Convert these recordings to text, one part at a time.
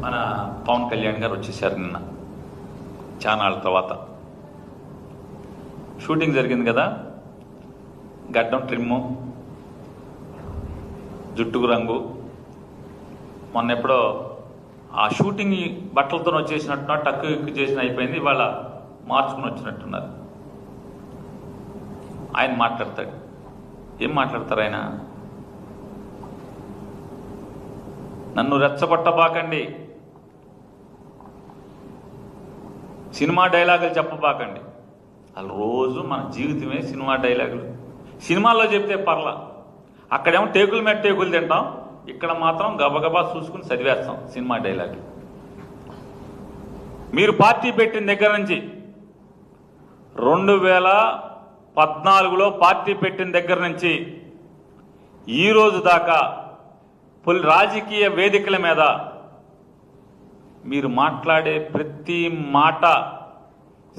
మన పవన్ కళ్యాణ్ గారు వచ్చేసారు నిన్న. చానాళ్ళ తర్వాత. షూటింగ్ జరిగింది కదా? గడ్డం ట్రిమ్ము జుట్టుకు రంగు. మొన్న ఎప్పుడో ఆ షూటింగ్ బట్టలతో వచ్చేసినట్టున టక్కు ఎక్కువ చేసిన అయిపోయింది ఇవాళ మార్చుకుని వచ్చినట్టున్నారు. ఆయన మాట్లాడతాడు. ఏం మాట్లాడతారు ఆయన? నన్ను రెచ్చగొట్టబాకండి. సినిమా డైలాగులు చెప్పబాకండి. వాళ్ళు రోజు మన జీవితమే సినిమా డైలాగులు. సినిమాల్లో చెప్తే పర్లా. అక్కడేమో టేకులు మీద టేకులు తింటాం. ఇక్కడ మాత్రం గబగబా చూసుకుని చదివేస్తాం సినిమా డైలాగులు. మీరు పార్టీ పెట్టిన దగ్గర నుంచి రెండు వేల పద్నాలుగులో పార్టీ పెట్టిన దగ్గర నుంచి ఈ రోజు దాకా పులి రాజకీయ వేదికల మీద మీరు మాట్లాడే ప్రతి మాట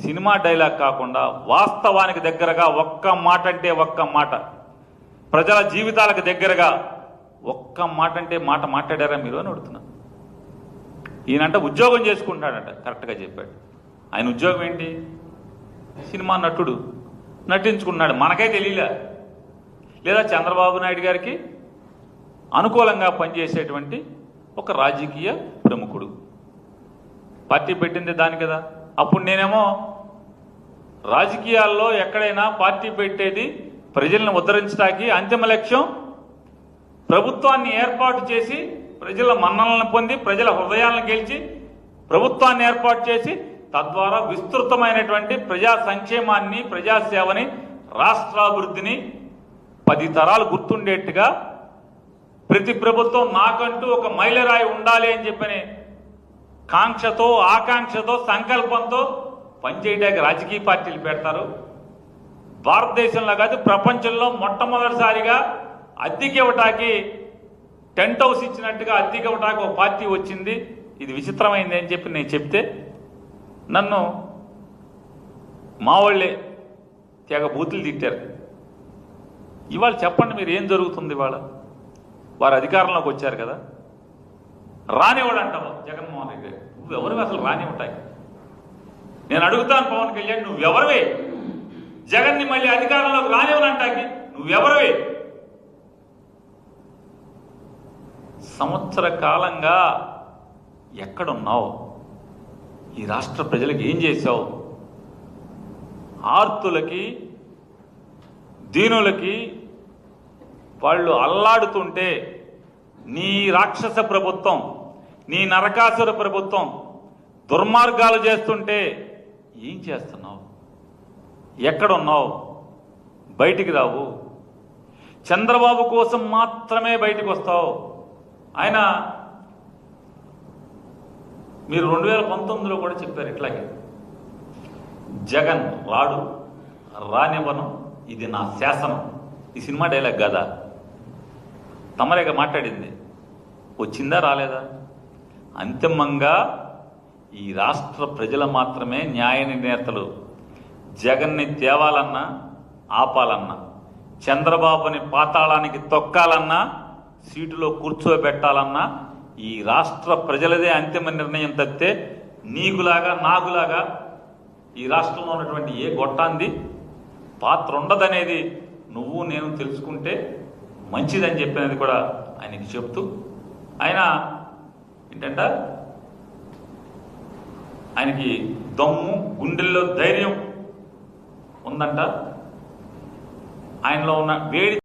సినిమా డైలాగ్ కాకుండా వాస్తవానికి దగ్గరగా ఒక్క మాట అంటే ఒక్క మాట. ప్రజల జీవితాలకు దగ్గరగా ఒక్క మాట అంటే మాట మాట్లాడారా మీరు అని అడుగుతున్నా. ఈయనంట ఉద్యోగం చేసుకుంటాడట కరెక్ట్గా చెప్పాడు. ఆయన ఉద్యోగం ఏంటి? సినిమా నటుడు నటించుకున్నాడు మనకే తెలియలే. లేదా చంద్రబాబు నాయుడు గారికి అనుకూలంగా పనిచేసేటువంటి ఒక రాజకీయ ప్రముఖుడు. పార్టీ పెట్టింది దాని కదా. అప్పుడు నేనేమో రాజకీయాల్లో ఎక్కడైనా పార్టీ పెట్టేది ప్రజలను ఉద్ధరించడానికి అంతిమ లక్ష్యం ప్రభుత్వాన్ని ఏర్పాటు చేసి ప్రజల మన్ననలను పొంది ప్రజల హృదయాలను గెలిచి ప్రభుత్వాన్ని ఏర్పాటు చేసి తద్వారా విస్తృతమైనటువంటి ప్రజా సంక్షేమాన్ని ప్రజాసేవని రాష్ట్రాభివృద్ధిని పది తరాలు గుర్తుండేట్టుగా ప్రతి ప్రభుత్వం నాకంటూ ఒక మైలరాయి ఉండాలి అని చెప్పని కాంక్షతో ఆకాంక్షతో సంకల్పంతో పనిచేయడానికి రాజకీయ పార్టీలు పెడతారు. భారతదేశంలో కాదు ప్రపంచంలో మొట్టమొదటిసారిగా అద్దెకి ఇవ్వటానికి టెంట్ హౌస్ ఇచ్చినట్టుగా అద్దెకి ఇవ్వటానికి ఒక పార్టీ వచ్చింది. ఇది విచిత్రమైంది అని చెప్పి నేను చెప్తే నన్ను మా వాళ్ళే తెగ బూతులు తిట్టారు. ఇవాళ చెప్పండి మీరు ఏం జరుగుతుంది ఇవాళ? వారు అధికారంలోకి వచ్చారు కదా. రానివాడు అంటావు జగన్మోహన్ రెడ్డి నువ్వెవరివి? అసలు రాని ఉంటాయి నేను అడుగుతాను పవన్ కళ్యాణ్ నువ్వెవరివి? జగన్ని మళ్ళీ అధికారంలోకి రానివ్వనంటాకి నువ్వెవరివి? సంవత్సర కాలంగా ఎక్కడున్నావు? ఈ రాష్ట్ర ప్రజలకు ఏం చేశావు? ఆర్తులకి దీనులకి వాళ్ళు అల్లాడుతుంటే నీ రాక్షస ప్రభుత్వం నీ నరకాసుర ప్రభుత్వం దుర్మార్గాలు చేస్తుంటే ఏం చేస్తున్నావు? ఎక్కడున్నావు? బయటికి రావు. చంద్రబాబు కోసం మాత్రమే బయటికి వస్తావు. ఆయన మీరు రెండు వేల పంతొమ్మిదిలో కూడా చెప్పారు ఇట్లాగే. జగన్ రాడు రానివ్వను ఇది నా శాసనం. ఈ సినిమా డైలాగ్ కదా? తమరేగా మాట్లాడింది? వచ్చిందా రాలేదా? అంతిమంగా ఈ రాష్ట్ర ప్రజలు మాత్రమే న్యాయ నిర్ణేతలు. జగన్ని తేవాలన్నా ఆపాలన్నా చంద్రబాబుని పాతాళానికి తొక్కాలన్నా సీటులో కూర్చోబెట్టాలన్నా ఈ రాష్ట్ర ప్రజలదే అంతిమ నిర్ణయం తప్పితే నీకులాగా నాగులాగా ఈ రాష్ట్రంలో ఉన్నటువంటి ఏ గొట్టాంది? పాత్ర ఉండదనేది నువ్వు నేను తెలుసుకుంటే మంచిదని చెప్పినది కూడా ఆయనకి చెప్తూ ఆయన ఏంటంట? ఆయనకి దమ్ము గుండెల్లో ధైర్యం ఉందంట. ఆయనలో ఉన్న వేడి